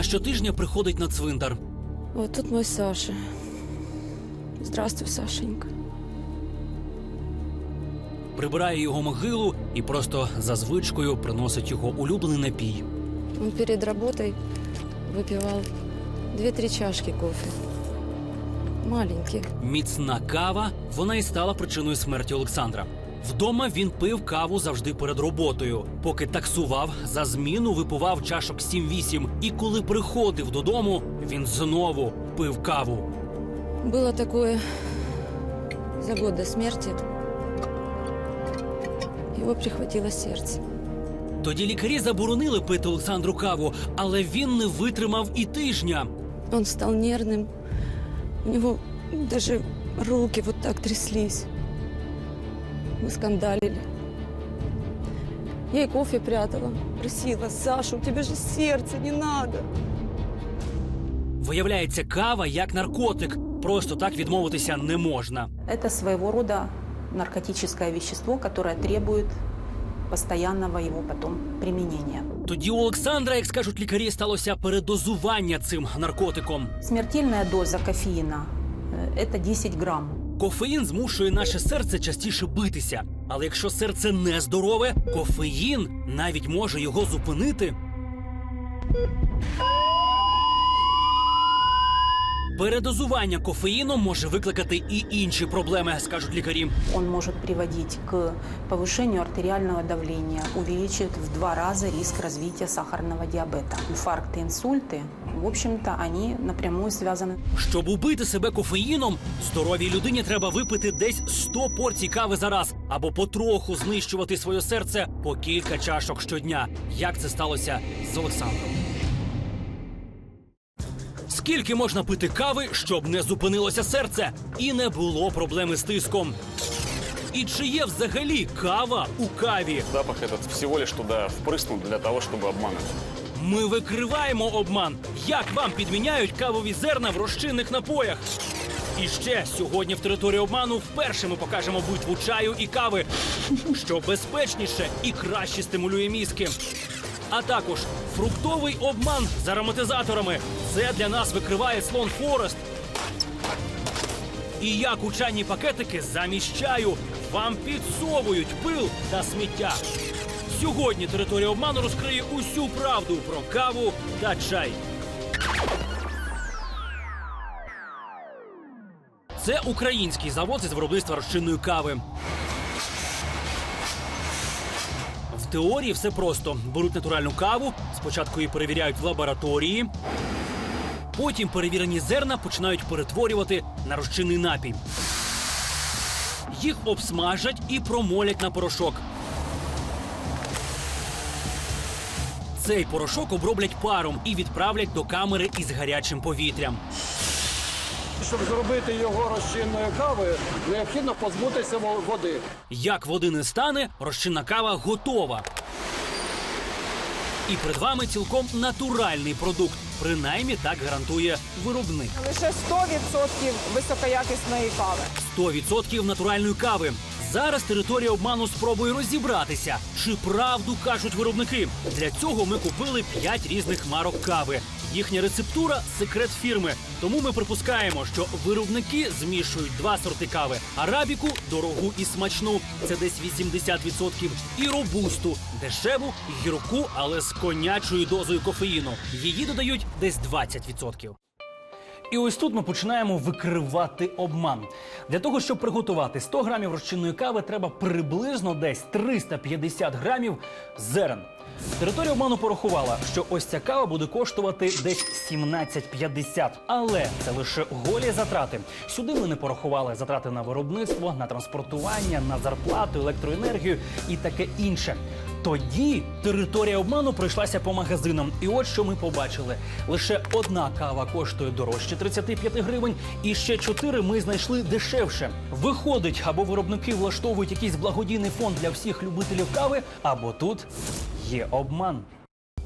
Вона щотижня приходить на цвинтар. Вот тут мой Саша. Здравствуй, Сашенька. прибирає його могилу і просто за звичкою приносить його улюблений напій. Он перед работой выпивал две-три чашки кофе. Маленьких. Міцна кава вона і стала причиною смерті Олександра. Вдома він пив каву завжди перед роботою. Поки таксував, за зміну випивав чашок 7-8. І коли приходив додому, він знову пив каву. Было такое за год до смерти. Его прихватило сердце. Тоді лікарі заборонили пити Олександру каву, але він не витримав і тижня. Он стал нервным. У него даже руки вот так тряслись. Мы скандалили. Я и кофе прятала. Просила, Саша, у тебя же сердце, не надо. Виявляється, кава як наркотик. Просто так відмовитися не можна. Это своего рода наркотическое вещество, которое требует постоянного его потом применения. Тоді у Олександра, як скажуть лікарі, сталося передозування цим наркотиком. Смертельная доза кофеина э, – это 10 грамм. Кофеїн змушує наше серце частіше битися. Але якщо серце не здорове, кофеїн навіть може його зупинити. Передозування кофеїном може викликати і інші проблеми, скажуть лікарі. Он может приводить к повышению артериального давления, увеличит в два раза риск развития сахарного диабета. Инфаркты, инсульты, в общем-то, они напрямую связаны Щоб убити себе кофеїном, здоровій людині треба випити десь 100 порцій кави за раз або потроху знищувати своє серце по кілька чашок щодня. Як це сталося з Олександром? Скільки можна пити кави, щоб не зупинилося серце і не було проблеми з тиском? І чи є взагалі кава у каві? Запах этот всего лишь туда впрыснут для того, чтобы обмануть. Ми викриваємо обман. Як вам підміняють кавові зерна в розчинних напоях? І ще сьогодні в території обману вперше ми покажемо битву чаю і кави, що безпечніше і краще стимулює мізки. А також фруктовий обман з ароматизаторами. Це для нас викриває слон Форест. І як у чайні пакетики замість чаю вам підсовують пил та сміття. Сьогодні територія обману розкриє усю правду про каву та чай. Це український завод із виробництва розчинної кави. В теорії все просто: беруть натуральну каву, спочатку її перевіряють в лабораторії, потім перевірені зерна починають перетворювати на розчинний напій. Їх обсмажать і промолять на порошок. Цей порошок оброблять паром і відправлять до камери із гарячим повітрям. Щоб зробити його розчинною кавою, необхідно позбутися води. Як води не стане, розчинна кава готова. І перед вами цілком натуральний продукт. Принаймні так гарантує виробник. Лише 100% високоякісної кави. 100% натуральної кави. Зараз територія обману спробує розібратися, чи правду кажуть виробники. Для цього ми купили 5 різних марок кави. Їхня рецептура секрет фірми. Тому ми припускаємо, що виробники змішують два сорти кави: арабіку, дорогу і смачну. Це десь 80%. І робусту, дешеву, гірку, але з конячою дозою кофеїну. Її додають десь 20%. І ось тут ми починаємо викривати обман. Для того, щоб приготувати 100 грамів розчинної кави, треба приблизно десь 350 грамів зерен. Територія обману порахувала, що ось ця кава буде коштувати десь 17,50. Але це лише голі затрати. Сюди ми не порахували затрати на виробництво, на транспортування, на зарплату, електроенергію і таке інше. Тоді територія обману пройшлася по магазинам. І от що ми побачили: лише одна кава коштує дорожче 35 гривень, і ще чотири ми знайшли дешевше. Виходить, або виробники влаштовують якийсь благодійний фонд для всіх любителів кави, або тут є обман.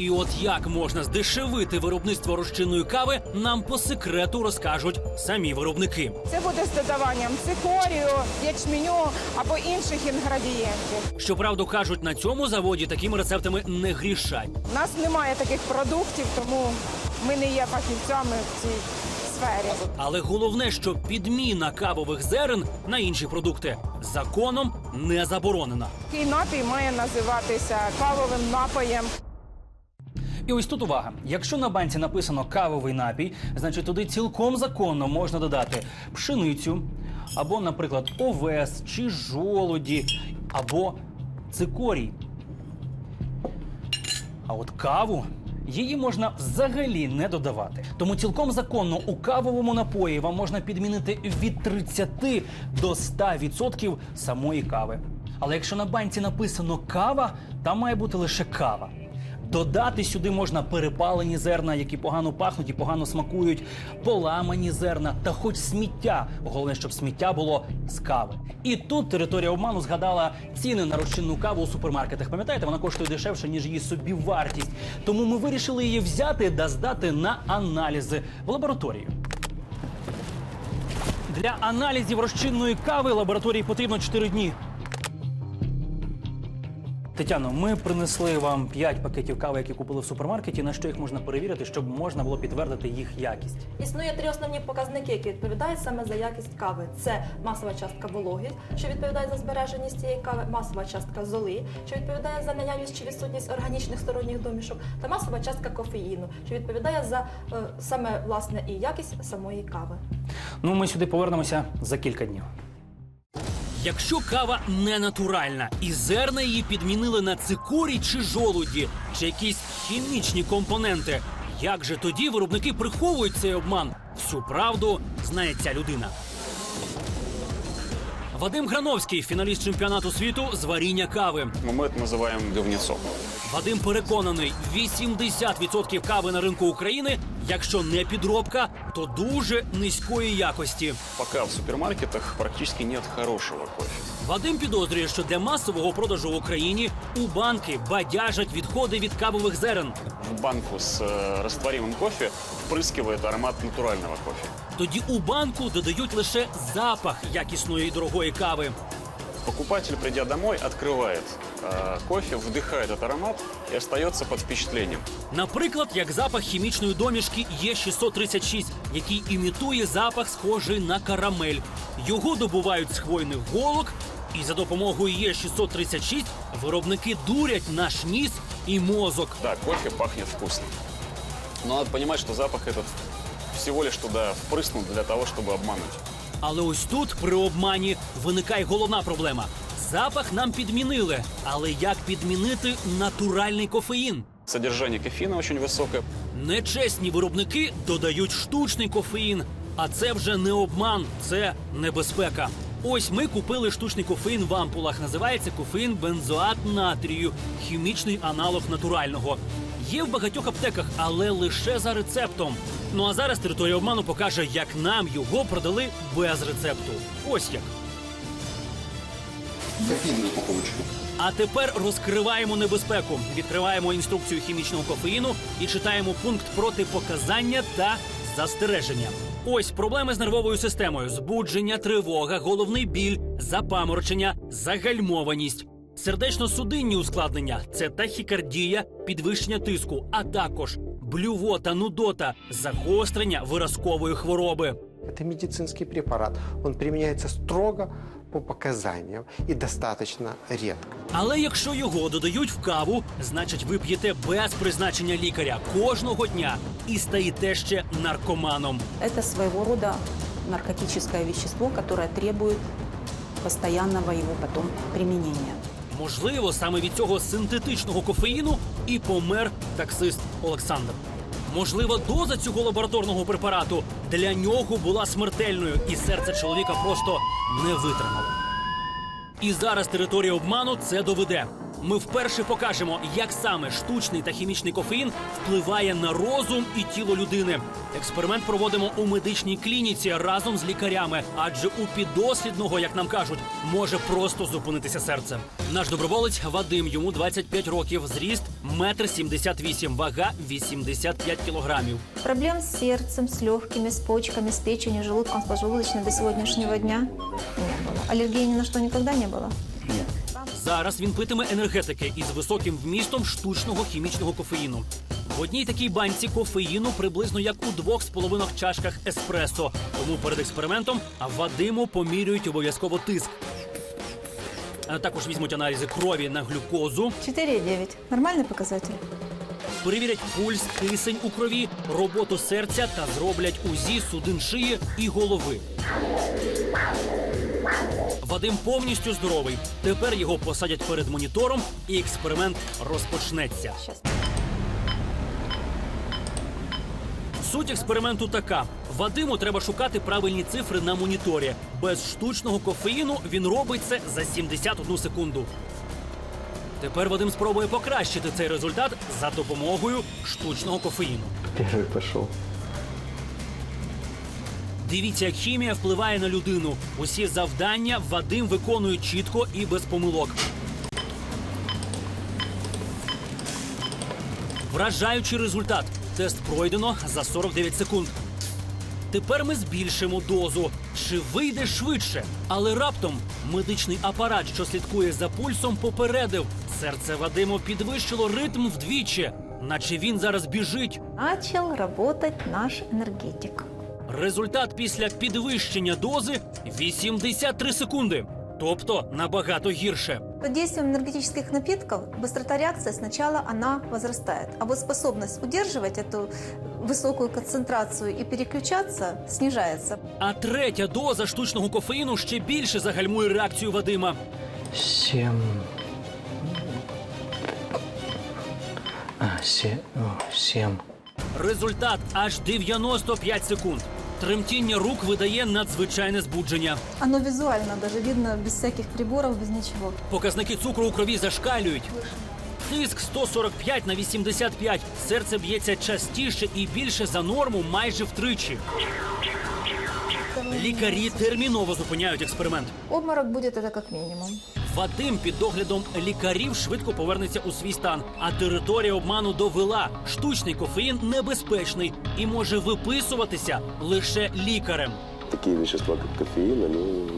І от як можна здешевити виробництво розчинної кави, нам по секрету розкажуть самі виробники. Це буде з додаванням цикорію, ячменю або інших інгредієнтів. Щоправда, кажуть, на цьому заводі такими рецептами не грішать. У нас немає таких продуктів, тому ми не є фахівцями в цій сфері. Але головне, що підміна кавових зерен на інші продукти законом не заборонена. Такий напій має називатися кавовим напоєм. І ось тут увага. Якщо на банці написано кавовий напій, значить туди цілком законно можна додати пшеницю, або, наприклад, овес чи жолоді, або цикорій. А от каву її можна взагалі не додавати. Тому цілком законно у кавовому напої вам можна підмінити від 30 до 100% самої кави. Але якщо на банці написано кава, там має бути лише кава. Додати сюди можна перепалені зерна, які погано пахнуть і погано смакують, поламані зерна та хоч сміття. Головне, щоб сміття було з кави. І тут територія обману згадала ціни на розчинну каву у супермаркетах. Пам'ятаєте, вона коштує дешевше, ніж її собівартість. Тому ми вирішили її взяти та здати на аналізи в лабораторію. Для аналізів розчинної кави лабораторії потрібно 4 дні. Тетяно, ми принесли вам 5 пакетів кави, які купили в супермаркеті. На що їх можна перевірити, щоб можна було підтвердити їх якість? Існує три основні показники, які відповідають саме за якість кави. Це масова частка вологи, що відповідає за збереженість цієї кави, масова частка золи, що відповідає за наявність чи відсутність органічних сторонніх домішок, та масова частка кофеїну, що відповідає за е, саме власне і якість самої кави. Ну, ми сюди повернемося за кілька днів. Якщо кава не натуральна і зерна її підмінили на цикорій чи жолуді, чи якісь хімічні компоненти, як же тоді виробники приховують цей обман? Всю правду знає ця людина. Вадим Грановський, фіналіст чемпіонату світу з варіння кави. Но мы это называем говнецом. Вадим переконаний, 80% кави на ринку України, якщо не підробка, то дуже низької якості. Пока в супермаркетах практически нет хорошего кофе. Вадим підозрює, що для масового продажу в Україні у банки бадяжать відходи від кавових зерен. В банку с э, растворимым кофе впрыскивает аромат натурального кофе. Тоді у банку додають лише запах якісної і дорогої кави. Покупатель, придя домой, открывает э, кофе, вдыхает этот аромат и остается под впечатлением. Наприклад, як запах хімічної домішки Є636, який імітує запах, схожий на карамель. Його добувають з хвойних голок, і за допомогою Є636 виробники дурять наш ніс і мозок. Да, кофе пахнет вкусно. Но надо понимать, что запах этот всего лишь туда впрыснут для того, чтобы обмануть. Але ось тут при обмані виникає головна проблема. Запах нам підмінили, але як підмінити натуральний кофеїн? Содержание кофеина очень высокое. Нечесні виробники додають штучний кофеїн. А це вже не обман, це небезпека. Ось ми купили штучний кофеїн в ампулах. Називається кофеїн бензоат натрію, хімічний аналог натурального. Є в багатьох аптеках, але лише за рецептом. Ну а зараз територія обману покаже, як нам його продали без рецепту. Ось як. Кофейную упаковочку. А тепер розкриваємо небезпеку. Відкриваємо інструкцію хімічного кофеїну і читаємо пункт протипоказання та застереження. Ось проблеми з нервовою системою: збудження, тривога, головний біль, запаморочення, загальмованість. Сердечно-судинні ускладнення це тахікардія, підвищення тиску, а також блювота, нудота, загострення виразкової хвороби. Это медицинский препарат. Он применяется строго по показаниям и достаточно редко. Але якщо його додають в каву, значить ви п'єте без призначення лікаря кожного дня і стаєте ще наркоманом. Это своего рода наркотическое вещество, которое требует постоянного его потом применения. Можливо, саме від цього синтетичного кофеїну і помер таксист Олександр. Можливо, доза цього лабораторного препарату для нього була смертельною, і серце чоловіка просто не витримало. І зараз територія обману це доведе. Ми вперше покажемо, як саме штучний та хімічний кофеїн впливає на розум і тіло людини. Експеримент проводимо у медичній клініці разом з лікарями, адже у піддослідного, як нам кажуть, може просто зупинитися серце. Наш доброволець Вадим, йому 25 років, зріст метр сімдесят вісім, вага 85 кілограмів. Проблем с сердцем, с легкими, с почками, с печенью, желудком, с поджелудочной до сегодняшнего дня не было. Аллергии ни на что никогда не было. липня. Зараз він питиме енергетики із високим вмістом штучного хімічного кофеїну. В одній такій банці кофеїну приблизно як у двох з половинок чашках еспресо. Тому перед експериментом Вадиму помірюють обов'язково тиск. А також візьмуть аналізи крові на глюкозу, 4,9. Нормальный показатель? перевірять пульс, кисень у крові, роботу серця та зроблять УЗІ судин шиї і голови. Вадим повністю здоровий. Тепер його посадять перед монітором, і експеримент розпочнеться. Суть експерименту така: Вадиму треба шукати правильні цифри на моніторі. Без штучного кофеїну він робить це за 71 секунду. Тепер Вадим спробує покращити цей результат за допомогою штучного кофеїну. Первый пошел. Дивіться, як хімія впливає на людину. Усі завдання Вадим виконує чітко і без помилок. Вражаючий результат. Тест пройдено за 49 секунд. Тепер ми збільшимо дозу. Чи вийде швидше? Але раптом медичний апарат, що слідкує за пульсом, попередив. Серце Вадиму підвищило ритм вдвічі, наче він зараз біжить. Начал работать наш энергетик. Результат після підвищення дози 83 секунди. Тобто набагато гірше. Под действием энергетических напитков быстрота реакции сначала она возрастает, а вот способность удерживать эту высокую концентрацию и переключаться снижается. А третя доза штучного кофеїну ще більше загальмує реакцію Вадима. Семь. А, се... о, семь. Результат аж 95 секунд. Тремтіння рук видає надзвичайне збудження. Оно визуально даже видно без всяких приборов, без ничего. Показники цукру у крові зашкалюють. Тиск 145 на 85. Серце б'ється частіше і більше за норму майже втричі. Лікарі терміново зупиняють експеримент. Обморок будет это как минимум. Вадим під доглядом лікарів швидко повернеться у свій стан. А територія обману довела. Штучний кофеїн небезпечний і може виписуватися лише лікарем. Такие вещества, как кофеин, они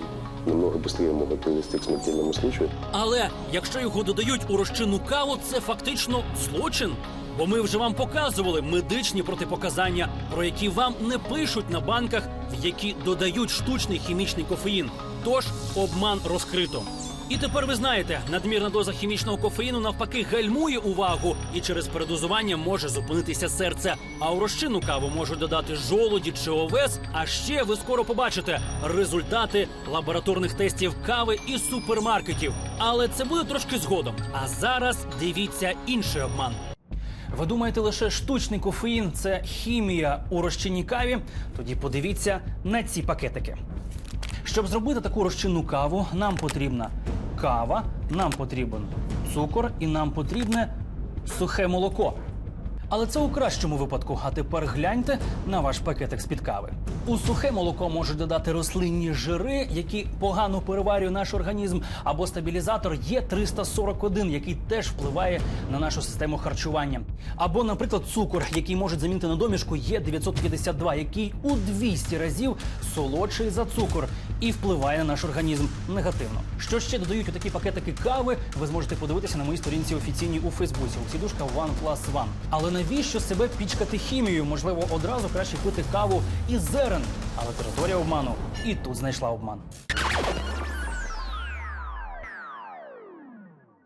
намного быстрее могут привести к смертельному случаю. Але якщо його додають у розчинну каву, це фактично злочин. Бо ми вже вам показували медичні протипоказання, про які вам не пишуть на банках, в які додають штучний хімічний кофеїн. Тож обман розкрито. І тепер ви знаєте, надмірна доза хімічного кофеїну навпаки гальмує увагу і через передозування може зупинитися серце. А у розчинну каву можуть додати жолуді чи овес. А ще ви скоро побачите результати лабораторних тестів кави із супермаркетів. Але це буде трошки згодом. А зараз дивіться інший обман. Ви думаєте, лише штучний кофеїн це хімія у розчинній каві? Тоді подивіться на ці пакетики. Щоб зробити таку розчинну каву, нам потрібна кава, нам потрібен цукор і нам потрібне сухе молоко. Але це у кращому випадку. А тепер гляньте на ваш пакетик з-під кави. У сухе молоко можуть додати рослинні жири, які погано переварює наш організм, або стабілізатор є 341, який теж впливає на нашу систему харчування. Або, наприклад, цукор, який можуть замінити на домішку, є 952, який у 200 разів солодший за цукор і впливає на наш організм негативно. Що ще додають у такі пакетики кави? Ви зможете подивитися на моїй сторінці офіційній у Фейсбуці. Олексійдушка One Plus One. Але навіщо себе пічкати хімією? Можливо, одразу краще пити каву із зерен. Але територія обману і тут знайшла обман.